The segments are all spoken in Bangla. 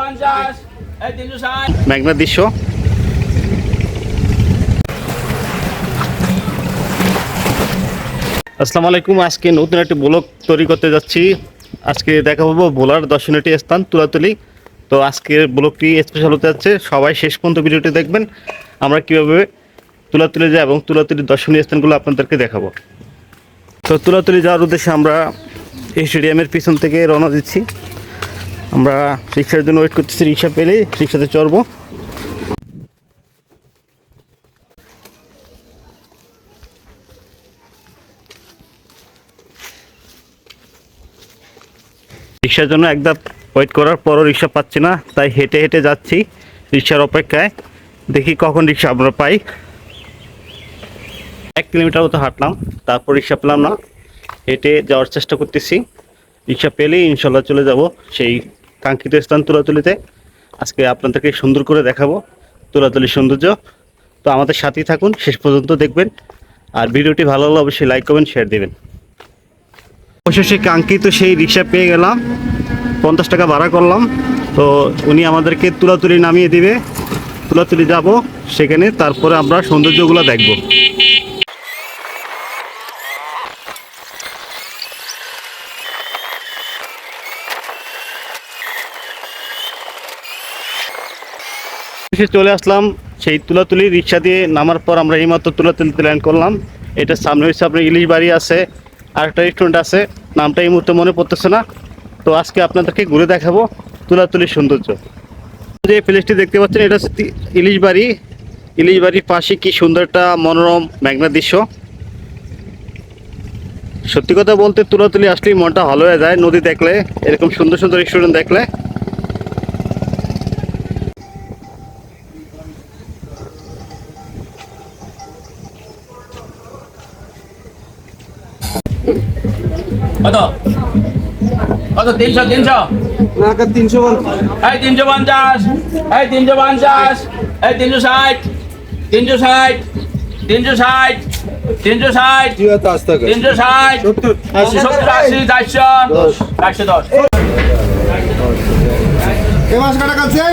পঞ্চাশ দৃশ্য। আসসালামু আলাইকুম, আজকে নতুন একটি ব্লগ তৈরি করতে যাচ্ছি। আজকে দেখা পাবো ভোলার দর্শনীয় স্থান তুলাতুলি। তো আজকের ব্লগটি স্পেশাল হতে যাচ্ছে। সবাই শেষ পর্যন্ত ভিডিওটি দেখবেন। আমরা কীভাবে তুলাতুলি যাই এবং তুলাতুলির দর্শনীয় স্থানগুলো আপনাদেরকে দেখাবো। তো তুলাতুলি যাওয়ার উদ্দেশ্যে আমরা এই স্টেডিয়ামের পিছন থেকে রওনা দিচ্ছি। আমরা রিক্সার জন্য ওয়েট করতেছি, রিক্সা পেলেই রিক্সাতে চড়বো। রিক্সার জন্য একদম ওয়েট করার পরও রিক্সা পাচ্ছি না, তাই হেঁটে হেঁটে যাচ্ছি রিক্সার অপেক্ষায়। দেখি কখন রিক্সা আমরা পাই। এক কিলোমিটার মতো হাঁটলাম, তারপর রিক্সা পেলাম না। হেঁটে যাওয়ার চেষ্টা করতেছি। রিক্সা পেলেই ইনশাল্লাহ চলে যাব সেই কাঙ্ক্ষিত স্থান তুলাতুলিতে। আজকে আপনাদেরকে সুন্দর করে দেখাবো তুলাতুলির সৌন্দর্য। তো আমাদের সাথেই থাকুন, শেষ পর্যন্ত দেখবেন। আর ভিডিওটি ভালো লাগলে অবশ্যই লাইক করবেন শেয়ার দেবেন। অবশেষে কাঙ্ক্ষিত সেই রিক্সা পেয়ে গেলাম। পঞ্চাশ টাকা ভাড়া করলাম। তো উনি আমাদেরকে তুলাতুলি নামিয়ে দিবে। তুলাতুলি যাব সেখানে, তারপরে আমরা সৌন্দর্যগুলো দেখব। এসে চলে আসলাম, সেই তুলাতুলি রিক্সা দিয়ে নামার পর আমরা এইমাত্র তুলাতুলিতে ল্যান্ড করলাম। এটার সামনে হচ্ছে আপনার ইলিশ বাড়ি আছে আর একটা রেস্টুরেন্ট আছে, নামটা এই মুহূর্তে মনে পড়তেছে না। তো আজকে আপনাদেরকে ঘুরে দেখাবো তুলাতুলির সৌন্দর্য। যে প্লেসটি দেখতে পাচ্ছেন, এটা হচ্ছে ইলিশ বাড়ি। ইলিশ বাড়ির পাশে কি সুন্দর একটা মনোরম মেঘনা দৃশ্য। সত্যি কথা বলতে তুলাতুলি আসলেই মনটা ভালো হয়ে যায় নদী দেখলে, এরকম সুন্দর সুন্দর রেস্টুরেন্ট দেখলে। কত? কত তিনশো তিনশো? নাকা তিনশো পঞ্চাশ। এই তিনশো পঞ্চাশ এই তিনশো পঞ্চাশ এই তিনশো ষাট তিনশো ষাট তিনশো ষাট তিনশো ষাট তিনশো ষাট সত্তর। আশি চারশো চারশো দশ। এ মাস কাটা কাছে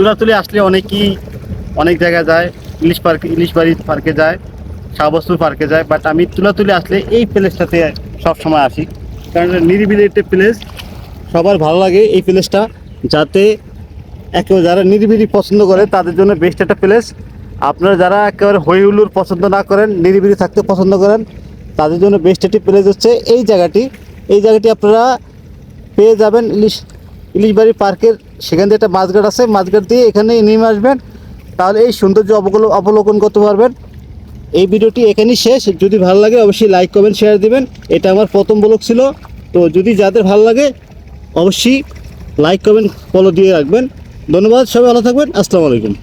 তুলাতুলি আসলে অনেকেই, অনেক জায়গায় যায়, ইলিশ পার্ক, ইলিশ বাড়ি পার্কে যায় শাহবস্তুর পার্কে যায় বাট আমি তুলাতুলি আসলে এই প্লেসটাতে সবসময় আসি। কারণ নিরিবিলি একটা প্লেস সবার ভালো লাগে এই প্লেসটা যাতে একেবারে যারা নিরিবিলি পছন্দ করে, তাদের জন্য বেস্ট একটা প্লেস আপনারা যারা একেবারে হই হুল্লোড় পছন্দ না করেন, নিরিবিলি থাকতে পছন্দ করেন, তাদের জন্য বেস্ট একটি প্লেস হচ্ছে এই জায়গাটি। এই জায়গাটি আপনারা পেয়ে যাবেন ইলিশ ইলিশ বাড়ি পার্কের সেখান দিয়ে একটা মাছ আছে মাছ দিয়ে এখানে নেমে আসবেন। তাহলে এই সৌন্দর্য অবলোকন করতে পারবেন। এই ভিডিওটি এখানেই শেষ। যদি ভালো লাগে অবশ্যই লাইক কমেন্ট শেয়ার দিবেন। এটা আমার প্রথম ব্লক ছিল। তো যদি যাদের ভালো লাগে, অবশ্যই লাইক কমেন্ট ফলো দিয়ে রাখবেন। ধন্যবাদ, সবাই ভালো থাকবেন। আসসালামু আলাইকুম।